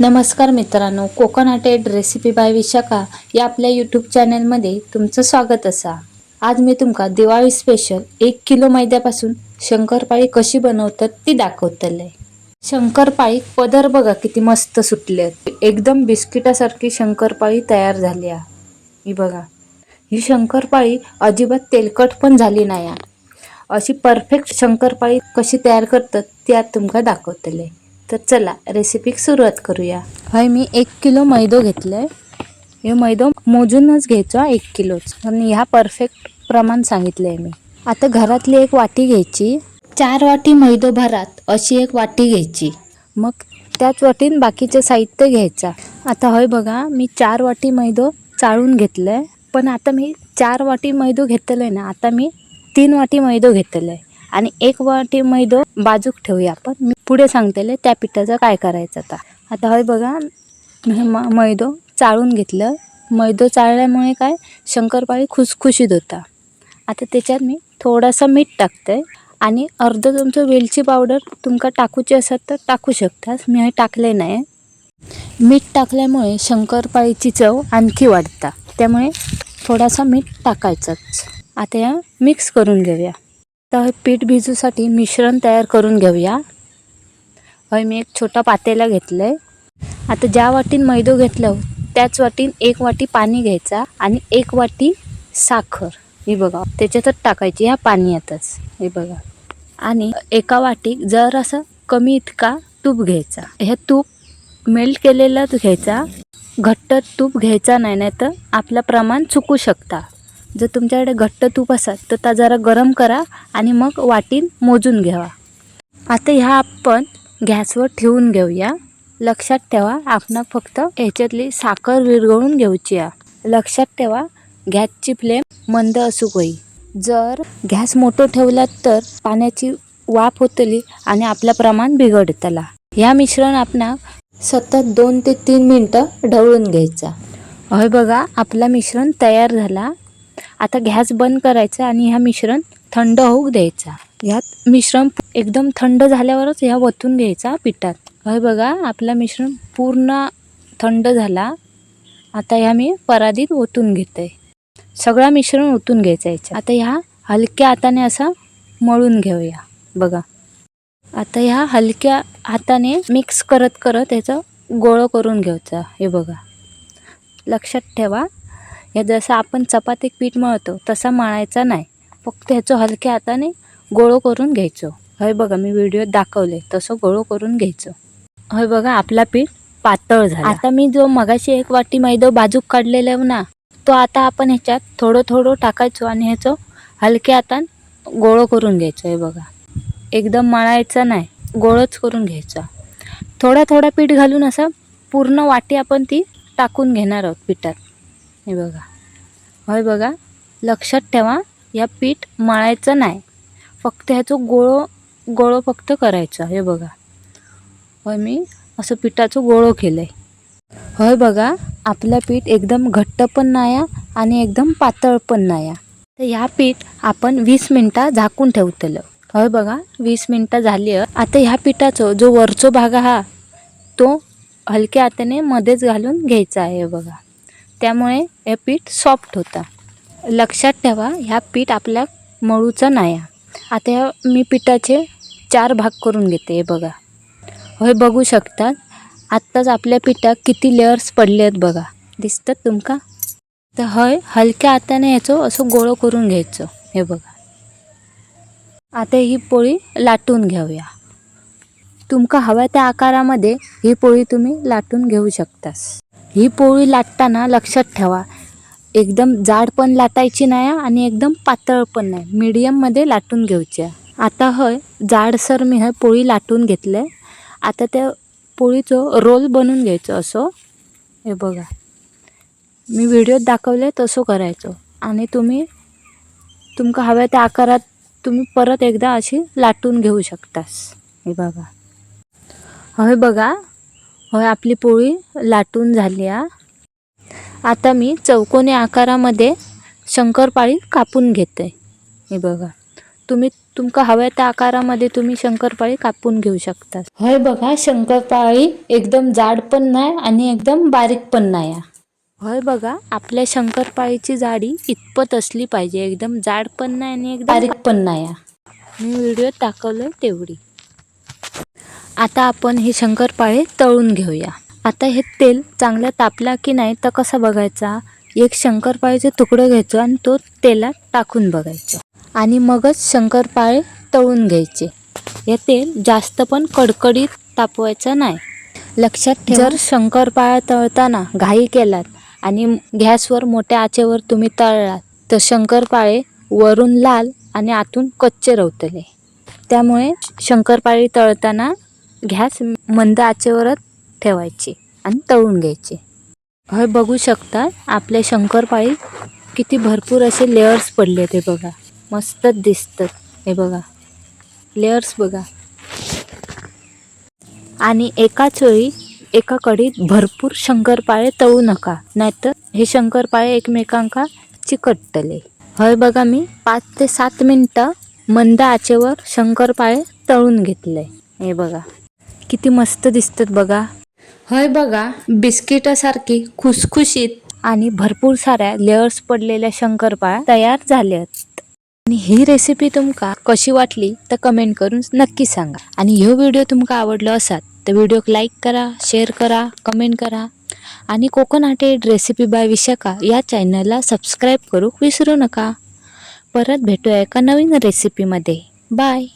नमस्कार मित्रांनो कोकणाटेड recipe bye Vishakha या आपल्या यूट्यूब चॅनलमध्ये तुमचं स्वागत असा. आज मी तुमका दिवाळी स्पेशल एक किलो मैद्यापासून शंकरपाळी कशी बनवतात ती दाखवतले. शंकरपाळी पदर बघा किती मस्त सुटले एकदम बिस्किटासारखी शंकरपाळी तयार झाली आहे. ही बघा ही शंकरपाळी अजिबात तेलकट पण झाली नाही आहे. अशी परफेक्ट शंकरपाळी कशी तयार करतात ती आज तुमका दाखवतले. तर चला रेसिपीक सुरुवात करूया. हय मी एक किलो मैदो घेतलंय. हे मैदो मोजूनच घ्यायचो एक किलोच. आणि ह्या परफेक्ट प्रमाण सांगितलंय मी. आता घरातली एक वाटी घ्यायची. चार वाटी मैदो भरात अशी एक वाटी घ्यायची. मग त्याच वाटीन बाकीचे साहित्य घ्यायचा. आता हय बघा मी चार वाटी मैदो चाळून घेतलंय. पण आता मी चार वाटी मैदो घेतलंय ना आता मी तीन वाटी मैदो घेतलंय. आणि एक वाटी मैदो बाजूक ठेवूया आपण. मी पुढे सांगतेले त्या पिठाचं काय करायचं आता. आता हय बघा म मैदो चाळून घेतलं. मैदो चाळल्यामुळे काय? शंकरपाळी खुसखुशीत होता. आता त्याच्यात मी थोडासा मीठ टाकते. आणि अर्ध तुमचं वेलची पावडर तुमका टाकूची असत तर टाकू शकतास. मी हे टाकले नाही. मीठ टाकल्यामुळे शंकरपाळीची चव आणखी वाढता. त्यामुळे थोडासा मीठ टाकायचंच. आता या मिक्स करून घेऊया. तर हे पीठ भिजूसाठी मिश्रण तयार करून घेऊया. हय मी एक छोटा पातेला घेतलं आहे आता ज्या वाटीन मैदो घेतलं त्याच वाटीन एक वाटी पाणी घ्यायचा आणि एक वाटी साखर. हे बघा त्याच्यातच टाकायची ह्या पाण्यातच. हे बघा. आणि एका वाटीक जर असं कमी इतका तूप घ्यायचा. हे तूप मेल्ट केलेलाच घ्यायचा. घट्ट तूप घ्यायचा नाही नाही तर आपलं प्रमाण चुकू शकता. जर तुमच्याकडे घट्ट तूप असेल तर त्या जरा गरम करा आणि मग वाटीन मोजून घ्यावा. आता ह्या आपण गॅसवर ठेवून घेऊया. लक्षात ठेवा आपण फक्त ह्याच्यातली साखर विरघळून घ्यायची आहे. लक्षात ठेवा गॅसची फ्लेम मंद असू होई. जर गॅस मोठं ठेवला तर पाण्याची वाफ होतली आणि आपलं प्रमाण बिघडतला. ह्या मिश्रण आपण सतत दोन ते तीन मिनटं ढवळून घ्यायचा. हय बघा आपला मिश्रण तयार झाला. आता गॅस बंद करायचा आणि ह्या मिश्रण थंड होऊ द्यायचा. ह्यात मिश्रण एकदम थंड झाल्यावरच ह्या वतून घ्यायचा पिठात. हे बघा आपला मिश्रण पूर्ण थंड झाला. आता ह्या मी पराधीत ओतून घेते. सगळा मिश्रण ओतून घ्यायचा याच्या आता ह्या हलक्या हाताने असा मळून घेऊया. बघा. आता ह्या हलक्या हाताने मिक्स करत करत ह्याचं गोळं करून घ्यायचं. हे बघा. लक्षात ठेवा. हे जसं आपण चपातीक पीठ मळतो तसा मळायचा नाही. फक्त ह्याचं हलक्या हाताने गोळो करून घ्यायचो. हय बघा मी व्हिडिओत दाखवले तसं गोळो करून घ्यायचो. हय बघा आपला पीठ पातळ झाला. आता मी जो मगाशी एक वाटी मैदा बाजूक काढलेला आहे ना तो आता आपण ह्याच्यात थोडं थोडं टाकायचो आणि ह्याचं हलक्या हातान गोळो करून घ्यायचो हे बघा. एकदम मळायचा नाही गोळच करून घ्यायचा. थोडा थोडा पीठ घालून असं पूर्ण वाटी आपण ती टाकून घेणार आहोत पिठात. हे बघा. होय बघा. लक्षात ठेवा या पीठ मळायचं नाही. फक्त ह्याचं गोळो गोळो फक्त करायचा. हे बघा. होय मी असं पिठाचं गोळो केलं आहे होय बघा आपलं पीठ एकदम घट्ट पण नाही आणि एकदम पातळ पण नाही तर ह्या पीठ आपण वीस मिनटं झाकून ठेवतलं. होय बघा वीस मिनटं झाली आता ह्या पिठाचं जो वरचो भाग हा तो हलक्या हाताने मध्येच घालून घ्यायचा आहे हे बघा. त्यामुळे हे पीठ सॉफ्ट होतं. लक्षात ठेवा ह्या पीठ आपल्या मळूचं नाही आहे. आता मी पिठाचे चार भाग करून घेते हे बघा. होय बघू शकतात आत्ताच आपल्या पिठात किती लेअर्स पडले आहेत बघा. दिसतात तुमका? तर हय हलक्या हाताने ह्याचं असं गोळं करून घ्यायचं हे बघा. आता ही पोळी लाटून घेऊया. तुमका हव्या त्या आकारामध्ये ही पोळी तुम्ही लाटून घेऊ शकतास. ही पोळी लाटताना लक्षात ठेवा. एकदम जाड पण लाटायची नाही आणि एकदम पातळ पण नाही. मीडियममध्ये लाटून घ्यायची. आहे. आता हय जाडसर मी हय पोळी लाटून घेतलं आता त्या पोळीचं रोल बनवून घ्यायचं असो. हे बघा. मी व्हिडिओत दाखवले तसं करायचो. आणि तुम्ही तुमका हव्या त्या आकारात तुम्ही परत एकदा अशी लाटून घेऊ शकतास. हे बघा. होय बघा. आपली पोळी लाटून झाली आ आता मी चौकोनी आकारामध्ये शंकरपाळी कापून घेते. हे बघा तुम्ही तुमका हव्या त्या आकारामध्ये तुम्ही शंकरपाळी कापून घेऊ शकता. होय बघा शंकरपाळी एकदम जाड पण नाही आणि एकदम बारीक पण नाही होय बघा आपल्या शंकरपाळीची जाडी इतपत असली पाहिजे. एकदम जाड पण नाही आणि एकदम बारीक पण नाही मी व्हिडिओत दाखवलंय तेवढी. आता आपण हे शंकरपाळे तळून घेऊया. आता हे तेल चांगलं तापला की नाही तर कसा बघायचा? एक शंकरपाळीचे तुकडं घ्यायचं आणि तो तेलात टाकून बघायचं. आणि मगच शंकरपाळे तळून घ्यायचे. हे तेल जास्त पण कडकडीत तापवायचं नाही. लक्षात जर शंकरपाळा तळताना घाई केलात आणि गॅसवर मोठ्या आचेवर तुम्ही तळलात तर शंकरपाळे वरून लाल आणि आतून कच्चे रवतले. त्यामुळे शंकरपाळी तळताना गॅस मंद आचेवरच ठेवायची आणि तळून घ्यायची. हे बघू शकता आपल्या शंकरपाळी किती भरपूर असे लेअर्स पडले ते बघा. मस्तच दिसतात हे बघा. लेअर्स बघा. आणि एकाच वेळी एका कडीत भरपूर शंकरपाळे तळू नका. नाहीतर हे शंकरपाळे एकमेकांका चिकटतले. हय बघा मी पाच ते सात मिनटं मंद आचेवर शंकरपाळे तळून घेतले. हे बघा. किती मस्त दिसतात बघा. हय बघा बिस्किटासारखी खुसखुशीत. आणि भरपूर साऱ्या लेअर्स पडलेल्या शंकरपाळ्या तयार झाल्यात. आणि ही रेसिपी तुमका कशी वाटली तर कमेंट करून नक्की सांगा. आणि ह्यो व्हिडिओ तुमका आवडलो असात तर व्हिडिओक लाईक करा शेअर करा कमेंट करा. आणि कोकोनाटेड रेसिपी बाय विशाखा या चॅनलला सबस्क्राईब करू विसरू नका. परत भेटूया एका नवीन रेसिपीमध्ये बाय